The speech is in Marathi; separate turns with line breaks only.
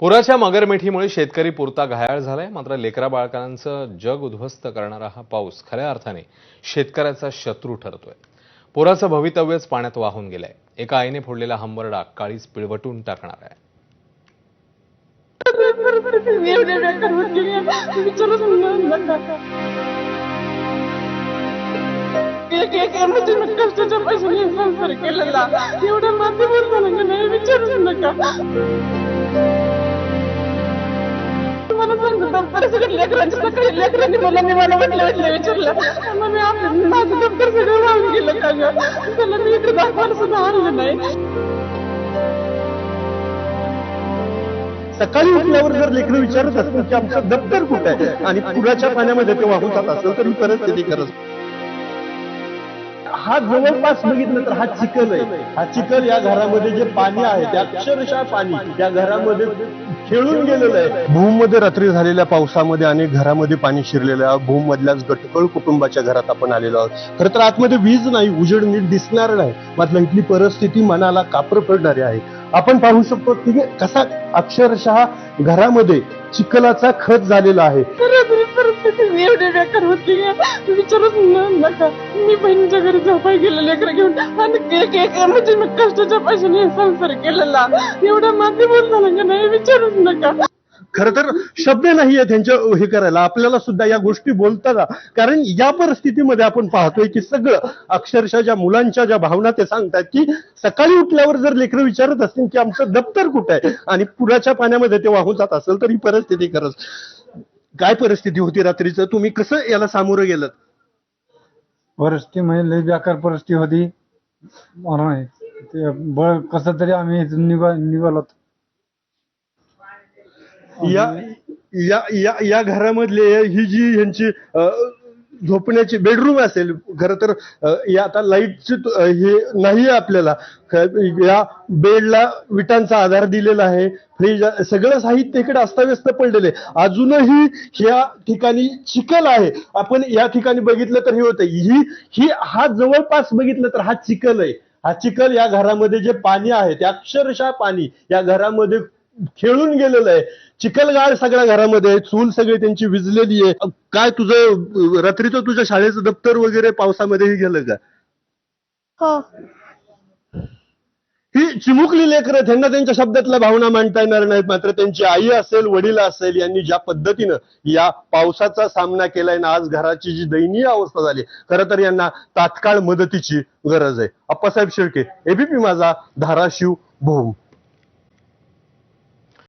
पुराच्या मगरमेठीमुळे शेतकरी पुरता घायाळ झालाय. मात्र लेकरा बाळकांचं जग उद्ध्वस्त करणारा हा पाऊस खऱ्या अर्थाने शेतकऱ्याचा शत्रू ठरतोय. पुराचं भवितव्यच पाण्यात वाहून गेलंय. एका आईने फोडलेला हंबरडा काळीच पिळवटून टाकणार आहे.
एवढ्या माध्यमात नाही विचारूच नका. सकाळी मला म्हटलं म्हटलं विचारलं मग मी आपलं माझं दप्तर सगळं गेलं का त्याला मी इकडे दाखवायला सुद्धा आणलं नाही
सकाळी उठल्यावर जर लेकरं विचारत असतील की आमचं दप्तर कुठं आहे आणि पुराच्या पाण्यामध्ये ते वाहून जात असेल तर ही परिस्थिती करत हा जवळपास बघितलं तर हा चिखल आहे. हा चिखल या घरामध्ये जे पाणी आहे ते अक्षरशः पाणी. या घरामध्ये खेळून गेलेलं आहे. भूममध्ये रात्री झालेल्या पावसामध्ये अनेक घरामध्ये पाणी शिरलेलं आहे. भूम मधल्याच गटकळ कुटुंबाच्या घरात आपण आलेलो आहोत. खरं तर आतमध्ये वीज नाही उजेड नीट दिसणार नाही. मात्र इथली परिस्थिती मनाला कापर पडणारी आहे. आपण पाहू शकतो की कसा अक्षरशः घरामध्ये चिखलाचा खत झालेला आहे.
मी एवढे बेकार होती. विचारच नका. मी बहिणीच्या घरी झोपाय गेले लेकर घेऊन. आणि केक एक म्हणजे मी कष्टाच्या पैशाने संसार केलेला. एवढ्या बोल झाला का नाही विचारूच नका.
खर तर शब्द नाहीये त्यांच्या हे करायला. आपल्याला सुद्धा या गोष्टी बोलताना कारण या परिस्थितीमध्ये आपण पाहतोय की सगळं अक्षरशः ज्या मुलांच्या ज्या भावना ते सांगतात की सकाळी उठल्यावर जर लेकरं विचारत असतील की आमचं दप्तर कुठं आहे? आणि पुराच्या पाण्यामध्ये ते वाहून जात असेल तर ही परिस्थिती खरंच काय परिस्थिती होती रात्रीचं? तुम्ही कसं याला सामोरं गेलं
परिस्थिती म्हणजे लई बेकार परिस्थिती होती. म्हणून ते बळ कसं तरी आम्ही इथून निघा निघालो
या या या या घरामधले ही जी ह्यांची अ, झोपण्याची बेडरूम असेल खर तर या आता लाईटची हे नाही आपल्याला. या बेडला विटांचा आधार दिलेला आहे फ्रीज सगळं साहित्य इकडे अस्ताव्यस्त पडलेले अजूनही या ठिकाणी चिखल आहे. आपण या ठिकाणी बघितलं तर हे होतं. ही ही हा जवळपास बघितलं तर हा चिखल आहे. हा चिखल या घरामध्ये जे पाणी आहे ते अक्षरशः पाणी या घरामध्ये खेळून गेलेलं आहे. चिखलगाळ सगळ्या घरामध्ये. चूल सगळी त्यांची विजलेली आहे. काय तुझं रात्रीचं तुझ्या शाळेचं दप्तर वगैरे पावसामध्येही गेलं का?
हो.
ही चिमुकली लेकरं त्यांना त्यांच्या शब्दातल्या भावना मांडता येणार नाहीत. मात्र त्यांची आई असेल वडील असेल यांनी ज्या पद्धतीनं या पावसाचा सामना केलाय ना आज घराची जी दयनीय अवस्था झाली खरं तर यांना तात्काळ मदतीची गरज आहे. अप्पासाहेब शेळके एबीपी माझा धाराशिव भूम.